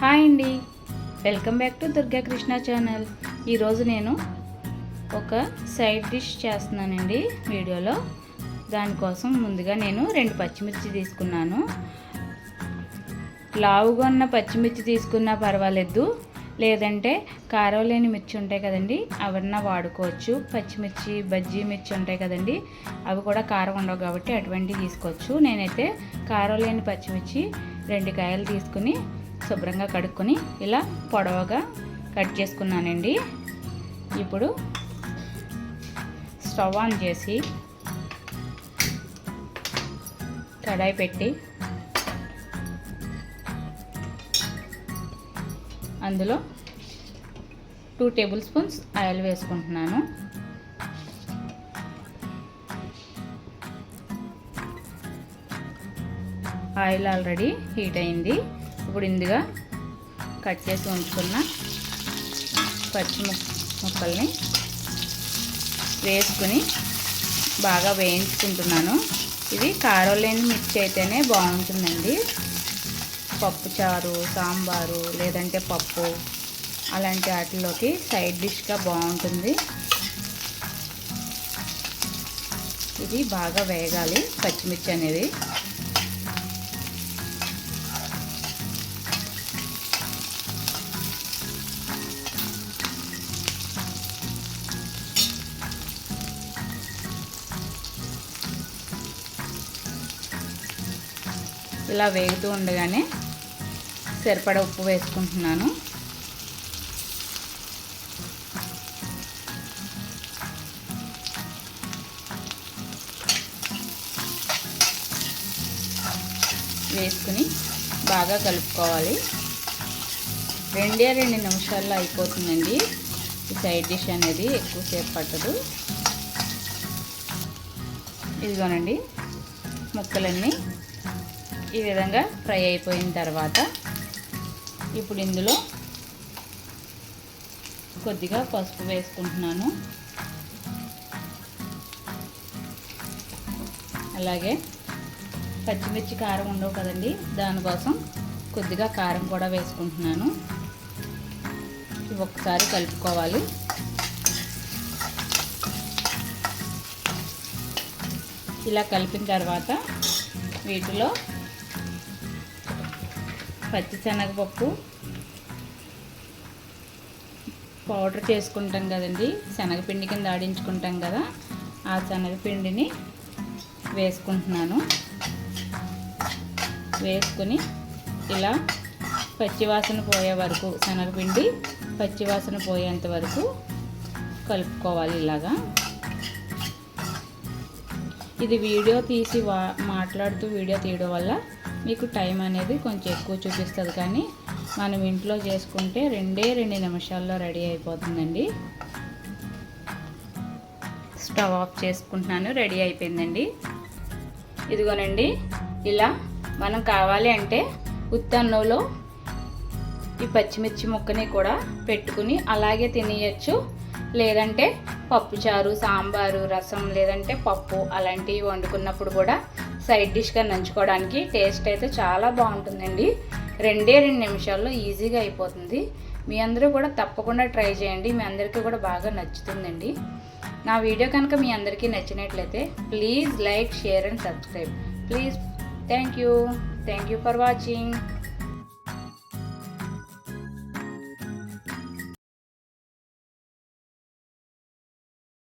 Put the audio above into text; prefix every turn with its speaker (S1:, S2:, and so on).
S1: Hi అండి. Welcome back to Durga Krishna channel. ఈరోజు నేను ఒక సైడ్ డిష్ చేస్తున్నానండి వీడియోలో. దానికోసం ముందుగా నేను రెండు పచ్చిమిర్చి తీసుకున్నాను. లావుగా ఉన్న పచ్చిమిర్చి తీసుకున్నా పర్వాలేదు. లేదంటే కారం లేని మిర్చి ఉంటాయి కదండి అవన్నా వాడుకోవచ్చు. పచ్చిమిర్చి బజ్జీ మిర్చి ఉంటాయి కదండి అవి కూడా కారం ఉండవు కాబట్టి అటువంటివి తీసుకోవచ్చు. నేనైతే కారం లేని పచ్చిమిర్చి రెండు కాయలు తీసుకుని శుభ్రంగా కడుక్కొని ఇలా పొడవగా కట్ చేసుకున్నానండి. ఇప్పుడు స్టవ్ ఆన్ చేసి కడాయి పెట్టి అందులో టూ టేబుల్ స్పూన్స్ ఆయిల్ వేసుకుంటున్నాను. ఆయిల్ ఆల్రెడీ హీట్ అయింది. ఇప్పుడు ఇందుగా కట్ చేసి ఉంచుకున్న పచ్చి ముక్కల్ని వేసుకుని బాగా వేయించుకుంటున్నాను. ఇది కారం లేని మిర్చి అయితేనే బాగుంటుందండి. పప్పు చారు సాంబారు లేదంటే పప్పు అలాంటి వాటిలోకి సైడ్ డిష్గా బాగుంటుంది. ఇది బాగా వేగాలి పచ్చిమిర్చి అనేది ఇలా వేగుతూ ఉండగానే సరిపడ ఉప్పు వేసుకుంటున్నాను. వేసుకుని బాగా కలుపుకోవాలి. రెండే రెండు నిమిషాల్లో అయిపోతుందండి. ఈ సైడ్ డిష్ అనేది ఎక్కువసేపు పట్టదు. ఇదిగోనండి ముక్కలన్నీ ఈ విధంగా ఫ్రై అయిపోయిన తర్వాత ఇప్పుడు ఇందులో కొద్దిగా పసుపు వేసుకుంటున్నాను. అలాగే పచ్చిమిర్చి కారం ఉండవు కదండి దానికోసం కొద్దిగా కారం కూడా వేసుకుంటున్నాను. ఇవి ఒకసారి కలుపుకోవాలి. ఇలా కలిపిన తర్వాత వీటిలో పచ్చిశనగపప్పు. పౌడర్ చేసుకుంటాం కదండి. శనగపిండి కింద ఆడించుకుంటాం కదా. ఆ శనగపిండిని వేసుకుంటున్నాను. వేసుకుని ఇలా పచ్చివాసన పోయే వరకు శనగపిండి పచ్చివాసన పోయేంత వరకు కలుపుకోవాలి ఇలాగా. ఇది వీడియో తీసి వా మాట్లాడుతూ వీడియో తీయడం వల్ల మీకు టైం అనేది కొంచెం ఎక్కువ చూపిస్తుంది కానీ మనం ఇంట్లో చేసుకుంటే రెండే రెండు నిమిషాల్లో రెడీ అయిపోతుందండి. స్టవ్ ఆఫ్ చేసుకుంటున్నాను రెడీ అయిపోయిందండి. ఇదిగోనండి ఇలా మనం కావాలి అంటే ఉత్తన్నంలో ఈ పచ్చిమిర్చి ముక్కని కూడా పెట్టుకుని అలాగే తినేయచ్చు. లేదంటే పప్పుచారు సాంబారు రసం లేదంటే పప్పు అలాంటివి వండుకున్నప్పుడు కూడా సైడ్ డిష్గా నంచుకోవడానికి టేస్ట్ అయితే చాలా బాగుంటుందండి. రెండే రెండు నిమిషాల్లో ఈజీగా అయిపోతుంది. మీ అందరూ కూడా తప్పకుండా ట్రై చేయండి. మీ అందరికీ కూడా బాగా నచ్చుతుందండి. నా వీడియో కనుక మీ అందరికీ నచ్చినట్లయితే please like share and subscribe. Please thank you. Thank you for watching.